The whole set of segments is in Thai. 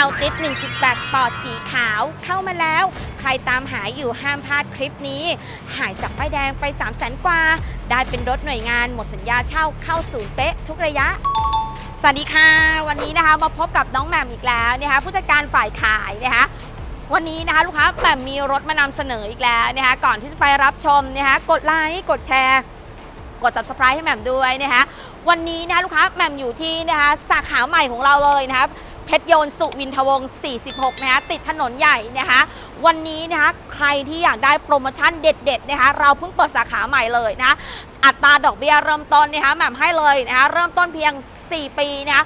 เอาติด1.8ปอร์ตสีขาวเข้ามาแล้ว ใครตามหาอยู่ห้ามพลาดคลิปนี้ หายจากป้ายแดงไป 3 0 0แสนกว่า ได้เป็นรถหน่วยงานหมดสัญญาเช่าเข้าศูนย์เป๊ะทุกระยะสวัสดีค่ะ วันนี้นะคะมาพบกับน้องแหม่มอีกแล้วนะคะผู้จัดการฝ่ายขายนะคะวันนี้นะคะลูกค้าแหม่มมีรถมานำเสนออีกแล้วนะคะก่อนที่จะไปรับชมนะคะกดไลค์กดแชร์ กด subscribe ให้แหม่มด้วยนะคะวันนี้นะคะลูกค้าแหม่มอยู่ที่นะคะสาขาใหม่ของเราเลยนะคะ เพชรโยนสุวินทวงศ์46 นะคะติดถนนใหญ่นะคะวันนี้นะคะใครที่อยากได้โปรโมชั่นเด็ดๆนะคะเราเพิ่งเปิดสาขาใหม่เลยนะะอัตราดอกเบี้ยเริ่มต้นนะคะแหม่มให้เลยนะคะเริ่มต้นเพียง 4 ปีนะคะ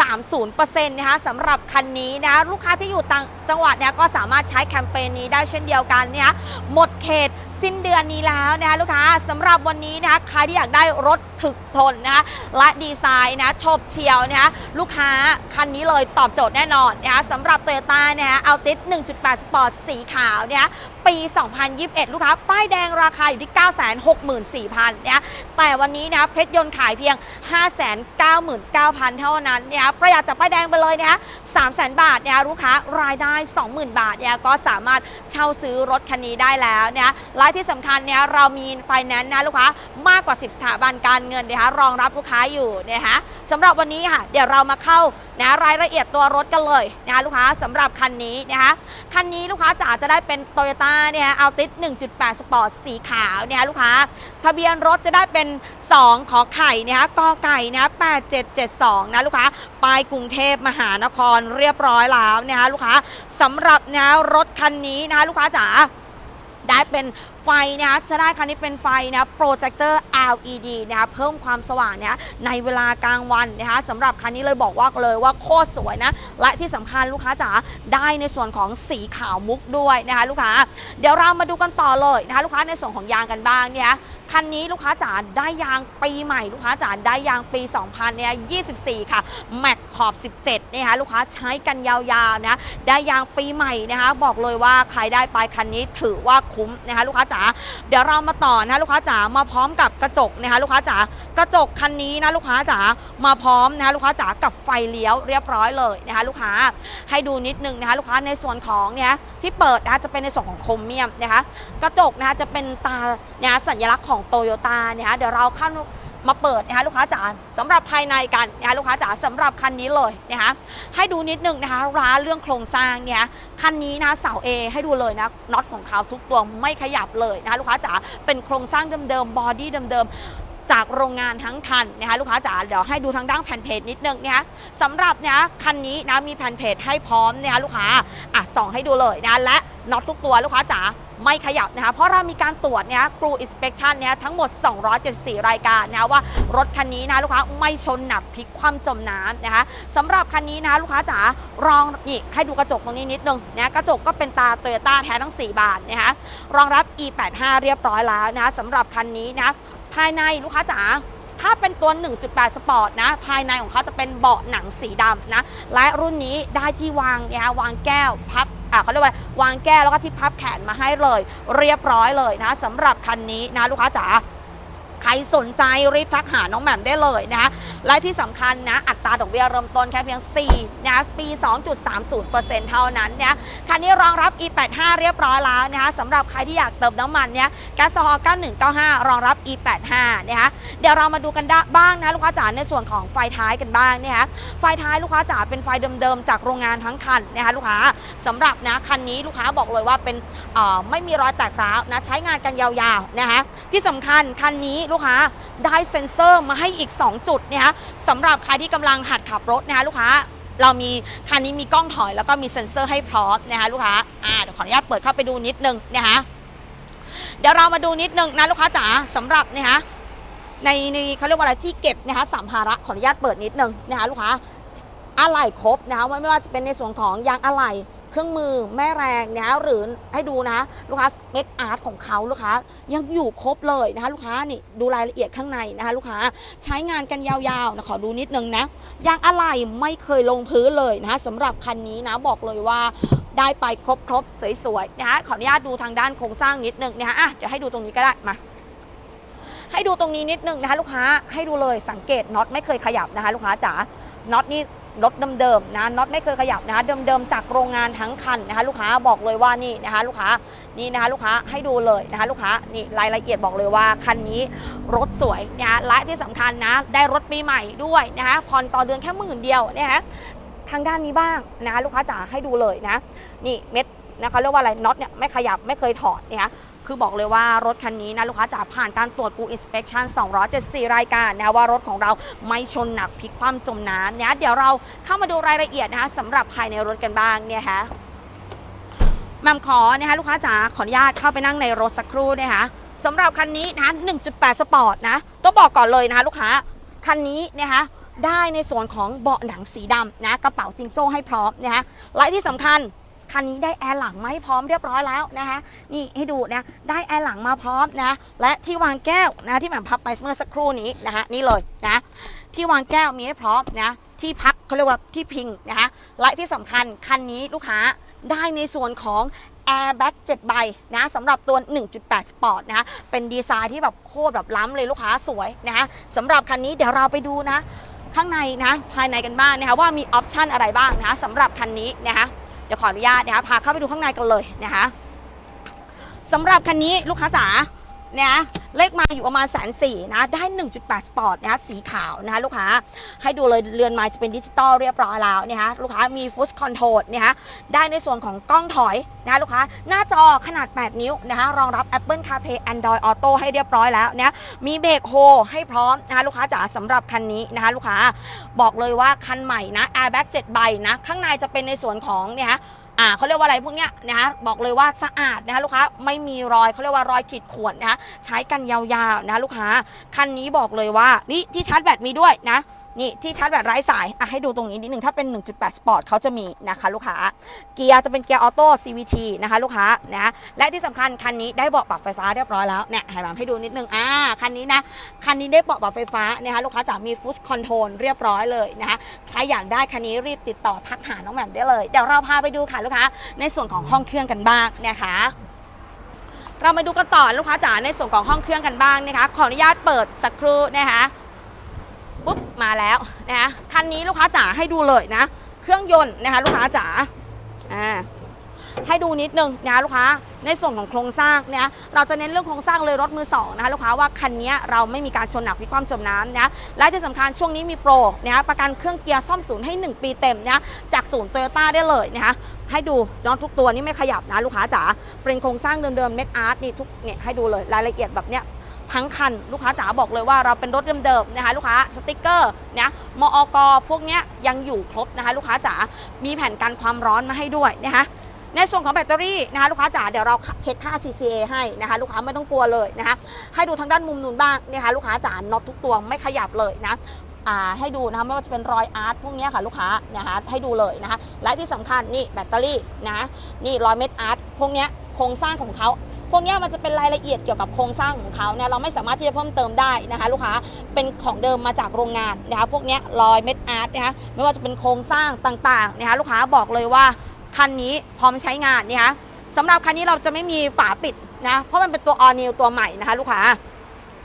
2.30%นะคะสำหรับคันนี้นะคะลูกค้าที่อยู่ต่างจังหวัดเนี่ยก็สามารถใช้แคมเปญนี้ได้เช่นเดียวกันนะคะหมดเขต สิ้นเดือนนี้แล้วนะคะลูกค้าสำหรับวันนี้นะคะใครที่อยากได้รถถึกทนนะคะและดีไซน์นะชอบเชียวนะคะลูกค้าคันนี้เลยตอบโจทย์แน่นอนนะคะสำหรับโตโยต้านะคะเอาติด1.8 สปอร์ตสีขาวนะคะปี 2021 ลูกค้า ป้ายแดงราคาอยู่ที่ 964,000นะแต่วันนี้นะเพชรยนต์ขายเพียง 599,000 เท่านั้นนะประหยัดจากป้ายแดงไปเลยนะคะ300,000 บาทนะลูกค้ารายได้ 20,000 บาทเนี่ยก็สามารถเช่าซื้อรถคันนี้ได้แล้วนะและที่สำคัญเนี่ยเรามีไฟแนนซ์นะลูกค้ามากกว่า 10 สถาบันการเงินนะคะรองรับลูกค้าอยู่นะคะสำหรับวันนี้ค่ะเดี๋ยวเรามาเข้านะรายละเอียดตัวรถกันเลยนะคะลูกค้าสำหรับคันนี้นะคะคันนี้ลูกค้าจ๋าจะได้เป็นโตโยต้าเนี่ยเอาติด1.8 สปอร์ตสีขาวเนี่ยลูกค้า ทะเบียนรถจะได้เป็น 2 ขอไข่เนี่ยกอไก่นะ8772 นะลูกค้าปลายกรุงเทพมหานครเรียบร้อยแล้วนะคะลูกค้าสำหรับนะรถคันนี้นะคะลูกค้าจ๋าได้เป็น ไฟนะคะจะได้คันนี้เป็นไฟนะโปรเจคเตอร์ LED นะคะเพิ่มความสว่างเนี่ยในเวลากลางวันนะคะสำหรับคันนี้เลยบอกว่าเลยว่าโคตรสวยนะ และที่สำคัญลูกค้าจ๋าได้ในส่วนของสีขาวมุกด้วยนะคะลูกค้า เดี๋ยวเรามาดูกันต่อเลยนะคะลูกค้าในส่วนของยางกันบ้างเนี่ยคันนี้ลูกค้าจ๋าได้ยางปีใหม่ลูกค้าจ๋าได้ยางปี 2000เนี่ย24 ค่ะแม็กขอบ 17นะคะลูกค้าใช้กันยาวๆนะได้ยางปีใหม่นะคะบอกเลยว่าใครได้ไปคันนี้ถือว่าคุ้มนะคะลูกค้าจ๋าเดี๋ยวเรามาต่อนะลูกค้าจ๋ามาพร้อมกับกระจกนะคะลูกค้าจ๋ากระจกคันนี้นะลูกค้าจ๋ามาพร้อมนะคะลูกค้าจ๋ากับไฟเลี้ยวเรียบร้อยเลยนะคะลูกค้าให้ดูนิดนึงนะคะลูกค้าในส่วนของเนี่ยที่เปิดนะคะจะเป็นในส่วนของโครเมียมนะคะกระจกนะคะจะเป็นตาเนี่ยสัญลักษณ์ของโตโยต้าเนี่ยเดี๋ยวเราเข้าม มาเปิดนะคะลูกค้าจ๋าสำหรับภายในกันนะคะลูกค้าจ๋าสำหรับคันนี้เลยนะคะให้ดูนิดนึงนะคะร้านเรื่องโครงสร้างเนี่ยคันนี้นะเสา A ให้ดูเลยนะน็อตของเขาทุกตัวไม่ขยับเลยนะคะลูกค้าจ๋าเป็นโครงสร้างเดิมๆบอดี้เดิมๆจากโรงงานทั้งคันนะคะลูกค้าจ๋าเดี๋ยวให้ดูทางด้านแผ่นเพจนิดนึงนะคะสำหรับนะคันนี้นะมีแผ่นเพจให้พร้อมนะคะลูกค้าอะส่องให้ดูเลยนะและน็อตทุกตัวลูกค้าจ๋า ไม่ขยับนะคะเพราะเรามีการตรวจเนี่ยกรูอินสเป t ชันเนี่ยทั้งหมด 274 รายการนะคะว่ารถคันนี้นะลูกค้าไม่ชนหนักพลิกคว่ำจมน้ำนะคะสำหรับคันนี้นะลูกค้าจ๋ารองนี่ให้ดูกระจกตรงนี้นิดนึงนะกระจกก็เป็นตาโตโยต้าแท้ทั้ง 4 บานนะคะรองรับ e85 เรียบร้อยแล้วนะคะสำหรับคันนี้นะภายในลูกค้าจ๋าถ้าเป็นตัว 1.8 สปอร์ตนะ ภายในของเขาจะเป็นเบาะหนังสีดำนะ และรุ่นนี้ได้ที่วางเนี่ยวางแก้ว พับ เขาเรียกว่าวางแก้วแล้วก็ที่พับแขนมาให้เลย เรียบร้อยเลยนะสำหรับคันนี้นะลูกค้าจ๋า ใครสนใจรีบทักหาน้องแหม่มได้เลยนะคะและที่สำคัญนะอัตราดอกเบี้ยเริ่มต้นแค่เพียง4นะปี 2.30%เท่านั้นเนี่ยคันนี้รองรับ e85 เรียบร้อยแล้วนะคะสำหรับใครที่อยากเติมน้ำมันเนี่ยแก๊สโซฮอล์9195 รองรับ e85 นะคะเดี๋ยวเรามาดูกันได้บ้างนะลูกค้าจ๋าในส่วนของไฟท้ายกันบ้างนะคะไฟท้ายลูกค้าจ๋าเป็นไฟเดิมๆจากโรงงานทั้งคันนะคะลูกค้าสำหรับนะคันนี้ลูกค้าบอกเลยว่าเป็นเอ่อไม่มีรอยแตกร้าวนะใช้งานกันยาวๆนะคะที่สำคัญคันนี้ลูกค้าได้เซ็นเซอร์มาให้อีก 2 จุดนะคะสำหรับใครที่กำลังหัดขับรถนะคะลูกค้าเรามีคันนี้มีกล้องถอยแล้วก็มีเซ็นเซอร์ให้พร้อมนะคะลูกค้าอ่าเดี๋ยวขออนุญาตเปิดเข้าไปดูนิดนึงนะคะเดี๋ยวเรามาดูนิดนึงนะลูกค้าจ๋าสำหรับนะคะในในเขาเรียกว่าอะไรที่เก็บนะคะสัมภาระขออนุญาตเปิดนิดนึงนะคะลูกค้าอะไหล่ครบนะคะไม่ว่าจะเป็นในส่วนของยางอะไหล่ เครื่องมือแม่แรงนะคะหรือให้ดูนะลูกค้าเม็ดอาร์ตของเขาลูกค้ายังอยู่ครบเลยนะคะลูกค้านี่ดูรายละเอียดข้างในนะคะลูกค้าใช้งานกันยาวๆนะขอดูนิดนึงนะยางอะไหล่ไม่เคยลงพื้นเลยนะคะสำหรับคันนี้นะบอกเลยว่าได้ไปครบครบๆสวยๆนะคะขออนุญาตดูทางด้านโครงสร้างนิดนึงนะคะอะเดี๋ยวให้ดูตรงนี้ก็ได้มาให้ดูตรงนี้นิดนึงนะคะลูกค้าให้ดูเลยสังเกตน็อตไม่เคยขยับนะคะลูกค้าจ๋าน็อตนี่ รถเดิมๆนะน็อตไม่เคยขยับนะคะเดิมๆจากโรงงานทั้งคันนะคะลูกค้าบอกเลยว่านี่นะคะลูกค้านี่นะคะลูกค้าให้ดูเลยนะคะลูกค้านี่รายละเอียดบอกเลยว่าคันนี้รถสวยนะคะและที่สำคัญนะได้รถปีใหม่ด้วยนะคะผ่อนต่อเดือนแค่หมื่นเดียวนะคะทางด้านนี้บ้างนะคะลูกค้าจ๋าให้ดูเลยนะนี่เม็ดนะคะเรียกว่าอะไรน็อตเนี่ยไม่ขยับไม่เคยถอดนะคะ คือบอกเลยว่ารถคันนี้นะลูกค้าจ๋าผ่านการตรวจกูอินสเปคชั่น274 รายการนะว่ารถของเราไม่ชนหนักพลิกคว่ำจมน้ำนะเดี๋ยวเราเข้ามาดูรายละเอียดนะคะสำหรับภายในรถกันบ้างเนี่ยค่ะแหมมขอนะคะลูกค้าจ๋าขออนุญาตเข้าไปนั่งในรถสักครู่นะคะสำหรับคันนี้นะ 1.8 สปอร์ตนะ ต้องบอกก่อนเลยนะคะลูกค้า คันนี้นะคะได้ในส่วนของเบาะหนังสีดำนะ กระเป๋าจิงโจ้ให้พร้อมนะคะและที่สำคัญ คันนี้ได้แอร์หลังมาให้พร้อมเรียบร้อยแล้วนะคะนี่ให้ดูนะได้แอร์หลังมาพร้อมนะและที่วางแก้วนะที่แหม่มพับไปเมื่อสักครู่นี้นะคะนี่เลยนะที่วางแก้วมีให้พร้อมนะที่พักเขาเรียกว่าที่พิงนะคะและที่สำคัญคันนี้ลูกค้าได้ในส่วนของ Airbag 7 ใบนะสำหรับตัว 1.8 Sport นะเป็นดีไซน์ที่แบบโคตรแบบล้ำเลยลูกค้าสวยนะสำหรับคันนี้เดี๋ยวเราไปดูนะ ข้างในนะภายในกันบ้างนะคะว่ามีออปชันอะไรบ้างนะสำหรับคันนี้นะคะ ดี๋ยวขออนุญาตนะคะพาเข้าไปดูข้างในกันเลยนะคะสำหรับคันนี้ลูกค้าจ๋า นี่ยเลขมาอยู่ประมาณแสนสี่นะ ได้ 1.8 สปอร์ตนะคะสีขาวนะคะลูกค้า ให้ดูเลยเรือนไม้จะเป็นดิจิตอลเรียบร้อยแล้วนะคะลูกค้ามีฟุตคอนโทรลนะคะได้ในส่วนของกล้องถอยนะคะลูกค้า หน้าจอขนาด 8 นิ้วนะคะรองรับ Apple CarPlay Android Auto ให้เรียบร้อยแล้วนะมีเบรกโฮให้พร้อมนะคะลูกค้าจ๋าสำหรับคันนี้นะคะลูกค้า บอกเลยว่าคันใหม่นะ Airbag 7ใบนะ ข้างในจะเป็นในส่วนของเนี่ยฮะ อ่าเขาเรียกว่าอะไรพวกเนี้ยนะคะบอกเลยว่าสะอาดนะคะลูกค้าไม่มีรอยเขาเรียกว่ารอยขีดข่วนนะคะใช้กันยาวๆนะคะลูกค้าคันนี้บอกเลยว่านี่ที่ชาร์จแบตมีด้วยนะ นี่ที่ชาร์จแบตไร้สายอะให้ดูตรงนี้นิดหนึ่งถ้าเป็น 1.8 Sport เขาจะมีนะคะลูกค้า เกียร์จะเป็นเกียร์ออโต้ CVT นะคะลูกค้านะและที่สำคัญคันนี้ได้เบาะปรับไฟฟ้าเรียบร้อยแล้วเนี่ยให้มาให้ดูนิดนึงอ่าคันนี้นะ คันนี้ได้เบาะปรับไฟฟ้านะคะลูกค้าจะมีฟุตคอนโทรลเรียบร้อยเลยนะคะใครอยากได้คันนี้รีบติดต่อทักหาน้องแหม่มได้เลยเดี๋ยวเราพาไปดูค่ะลูกค้า ในส่วนของห้องเครื่องกันบ้างนะคะเรามาดูกันต่อลูกค้าจ๋าในส่วนของห้องเครื่องกันบ้างนะคะขออนุญาตเปิดสักครู่นะคะ ปุ๊บมาแล้วนะคะคันนี้ลูกค้าจ๋าให้ดูเลยนะ เครื่องยนต์นะคะลูกค้าจ๋าอ่าให้ดูนิดนึงนะคะลูกค้าในส่วนของโครงสร้างเนี่ยเราจะเน้นเรื่องโครงสร้างเลยรถมือสองนะคะลูกค้าว่าคันนี้เราไม่มีการชนหนักพลิคว่ำจมน้ำนะและที่สำคัญช่วงนี้มีโปรนะคะประกันเครื่องเกียร์ซ่อมศูนย์ให้ 1 ปีเต็มนะจากศูนย์โตโยต้าได้เลยนะคะให้ดูน้องทุกตัวนี่ไม่ขยับนะลูกค้าจ๋าเป็นโครงสร้างเดิมๆเม็ดอาร์ตนี่ทุกเนี่ยให้ดูเลยรายละเอียดแบบเนี้ย ทั้งคัน ลูกค้าจ๋าบอกเลยว่าเราเป็นรถเดิมๆนะคะลูกค้าสติกเกอร์นะมอกพวกเนี้ยยังอยู่ครบนะคะลูกค้าจ๋ามีแผ่นกันความร้อนมาให้ด้วยนะคะในส่วนของแบตเตอรี่นะคะลูกค้าจ๋าเดี๋ยวเราเช็คค่า CCA ให้นะคะลูกค้าไม่ต้องกลัวเลยนะคะให้ดูทางด้านมุมนูนบ้างนะคะลูกค้าจ๋าน็อตทุกตัวไม่ขยับเลยนะให้ดูนะคะไม่ว่าจะเป็นรอยอาร์ตพวกนี้ค่ะลูกค้านะคะให้ดูเลยนะคะและที่สำคัญนี่แบตเตอรี่นะนี่รอยเม็ดอาร์ตพวกนี้โครงสร้างของเขา พวกนี้มันจะเป็นรายละเอียดเกี่ยวกับโครงสร้างของเขาเนี่ยเราไม่สามารถที่จะเพิ่มเติมได้นะคะ ลูกค้าเป็นของเดิมมาจากโรงงานนะคะพวกนี้ยรอยเม็ดอาร์ตนะคะไม่ว่าจะเป็นโครงสร้างต่างๆนะคะลูกค้าบอกเลยว่าคันนี้พร้อมใช้งานนะคะสำหรับคันนี้เราจะไม่มีฝาปิดนะเพราะมันเป็นตัวออนิวตัวใหม่นะคะ ลูกค้า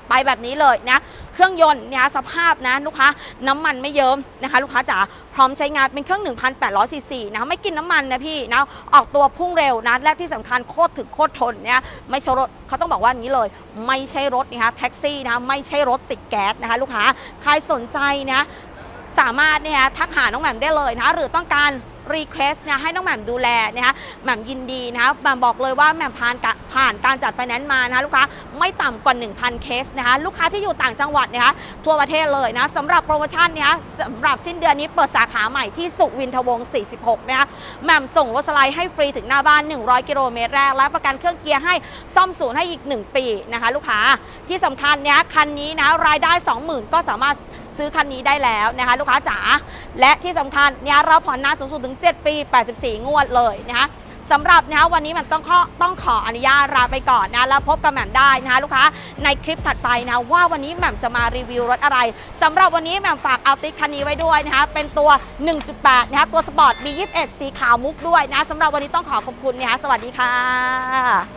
ไปแบบนี้เลยนะเครื่องยนต์นะคะสภาพนะลูกค้าน้ำมันไม่เยิ้มนะคะลูกค้าจ๋าพร้อมใช้งานเป็นเครื่อง 1,800ซีซีนะไม่กินน้ำมันนะพี่นะออกตัวพุ่งเร็วนะและที่สำคัญโคตรถึงโคตรทนเนี่ยไม่ใช่รถเขาต้องบอกว่านี้เลย ไม่ใช่รถนะคะแท็กซี่นะคะไม่ใช่รถติดแก๊สนะคะลูกค้าใครสนใจนะ สามารถเนี่ยทักหาน้องแหม่มได้เลยนะคะหรือต้องการรีเควสเนี่ยให้น้องแหม่มดูแลนะคะแหม่มยินดีนะคะแหม่มบอกเลยว่าแหม่มผ่านกะผ่านการจัดไฟแนนซ์มานะคะลูกค้าไม่ต่ำกว่า 1,000 เคสนะคะลูกค้าที่อยู่ต่างจังหวัดนะคะทั่วประเทศเลยนะสำหรับโปรโมชั่นเนี้ยสำหรับสิ้นเดือนนี้เปิดสาขาใหม่ที่สุวินทวงศ์46 นะคะแหม่มส่งรถสไลด์ให้ฟรีถึงหน้าบ้าน 100 กิโลเมตรแรก และประกันเครื่องเกียร์ให้ซ่อมศูนย์ให้อีก 1 ปีนะคะลูกค้าที่สำคัญเนี่ยคันนี้นะรายได้ 20,000 ก็สามารถ ซื้อคันนี้ได้แล้วนะคะลูกค้าจ๋าและที่สำคัญเนี่ยเราผ่อนนานสูงสุดถึง 7 ปี 84 งวดเลยนะคะสำหรับนะคะวันนี้แหม่มต้องขอต้องขออนุญาตลาไปก่อนนะแล้วพบกับแหม่มได้นะคะลูกค้าในคลิปถัดไปนะว่าวันนี้แหม่มจะมารีวิวรถอะไรสำหรับวันนี้แหม่มฝากเอาติ๊กคันนี้ไว้ด้วยนะคะเป็นตัว 1.8 นะคะตัวสปอร์ต B21 สีขาวมุกด้วยนะสำหรับวันนี้ต้องขอขอบคุณนะคะสวัสดีค่ะ